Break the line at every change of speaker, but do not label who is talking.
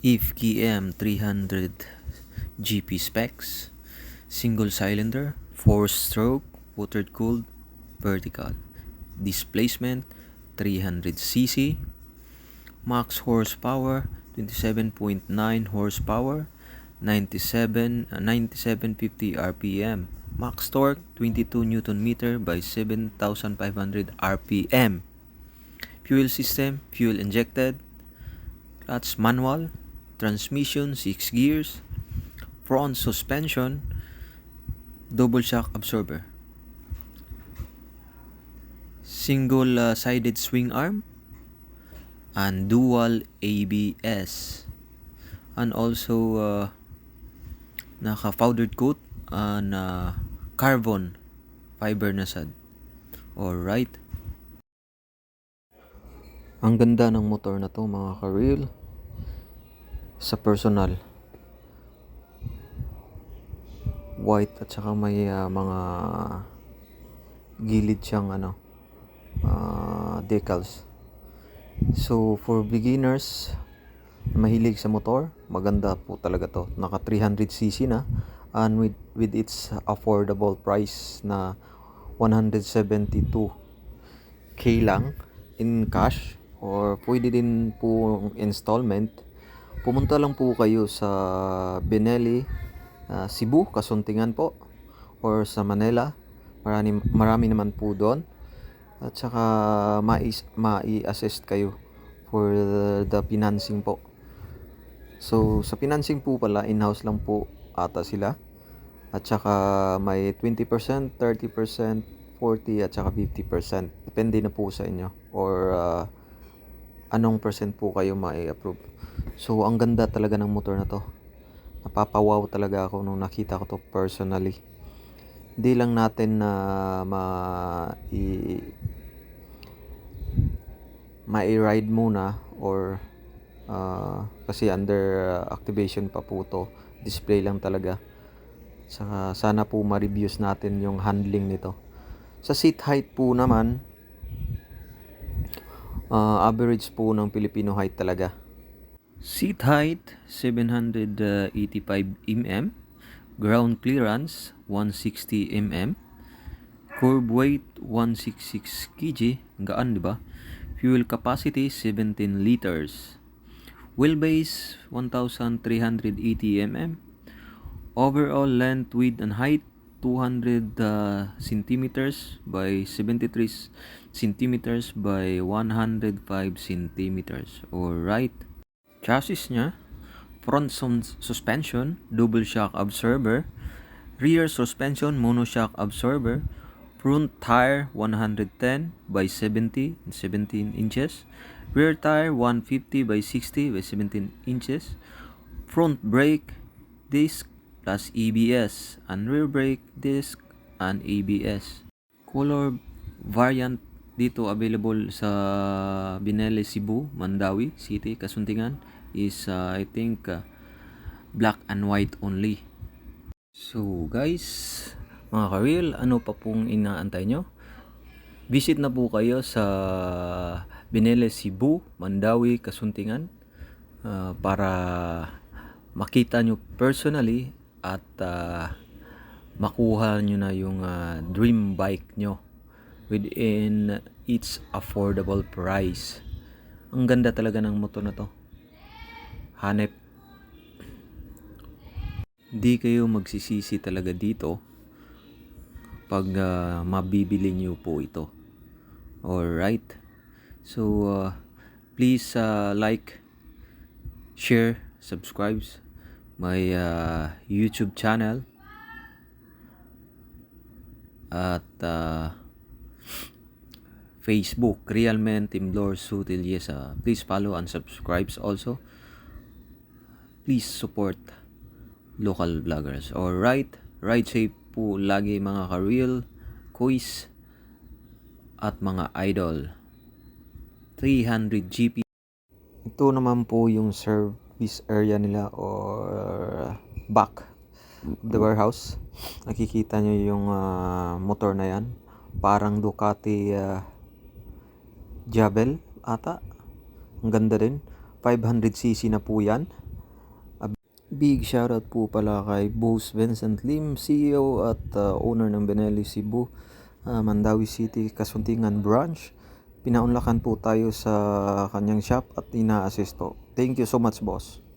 EFKM 300 GP specs, single cylinder, 4 stroke, water cooled, vertical. Displacement 300cc, max horsepower 27.9 horsepower, 97 uh, 9750 RPM. Max torque 22 Newton meter by 7500 RPM. Fuel system, fuel injected, clutch manual, transmission 6 gears, front suspension, double shock absorber. Single uh, sided swing arm and dual ABS. And also uh, naka powdered coat and uh, carbon fiber na sad. Alright. Ang ganda ng motor na to mga ka-real sa personal. White at saka may ah, mga gilid siyang ano ah, decals. So for beginners mahilig sa motor, maganda po talaga to. Naka 300cc na and with with its affordable price na 172k lang in cash or pwede din po installment. Pumunta lang po kayo sa Benelli, ah, Cebu, Kasuntingan po or sa Manila. Marami, marami naman po doon. At saka mai-assist kayo for the financing po. So sa financing po pala, in-house lang po ata sila. At saka may 20%, 30%, 40 at saka 50%. Depende na po sa inyo or ah, anong percent po kayo mai-approve. So ang ganda talaga ng motor na to. Napapawaw talaga ako nung nakita ko to personally. Hindi lang natin na ma i mai-ride muna or ah, kasi under ah, activation pa po to. Display lang talaga. Saka sana po ma-reviews natin yung handling nito. Sa seat height po naman, ah, average po ng Filipino height talaga. Seat height 785 mm, ground clearance 160 mm, curb weight 166 kg, gaan 'di ba? Fuel capacity 17 liters. Wheelbase 1380 mm. Overall length, width and height 200 uh, centimeters by 73 centimeters by 105 centimeters. Alright. Chassis niya, front sus- suspension, double shock absorber, rear suspension, monoshock absorber, front tire 110 by 70 17 inches, rear tire 150 by 60 by 17 inches, front brake disc plus ABS, and rear brake disc and ABS. Color variant dito available sa Binele, Cebu, Mandawi City, Kasuntingan is uh, I think uh, black and white only. So guys, mga ka-real, ano pa pong inaantay nyo? Visit na po kayo sa Binele, Cebu, Mandawi, Kasuntingan uh, para makita nyo personally at uh, makuha nyo na yung uh, dream bike nyo within its affordable price. Ang ganda talaga ng motor na to. Hanep. Di kayo magsisisi talaga dito pag uh, mabibili nyo po ito. Alright. So, uh, please uh, like, share, subscribe my uh, YouTube channel at uh, Facebook, Real Men, Team Lord, Sutil, yes. Uh, please follow and subscribe also. Please support local vloggers. Alright, ride safe po lagi mga ka-real, quiz, at mga idol. 300 GP. Ito naman po yung service area nila or back of the warehouse. Nakikita nyo yung ah, motor na yan. Parang Ducati ah, Javel ata. Ang ganda din. 500cc na po yan. big shoutout po pala kay Boss Vincent Lim, CEO at uh, owner ng Benelli Cebu, uh, Mandawi City, Kasuntingan Branch. Pinaunlakan po tayo sa kanyang shop at ina-assist po. Thank you so much, boss.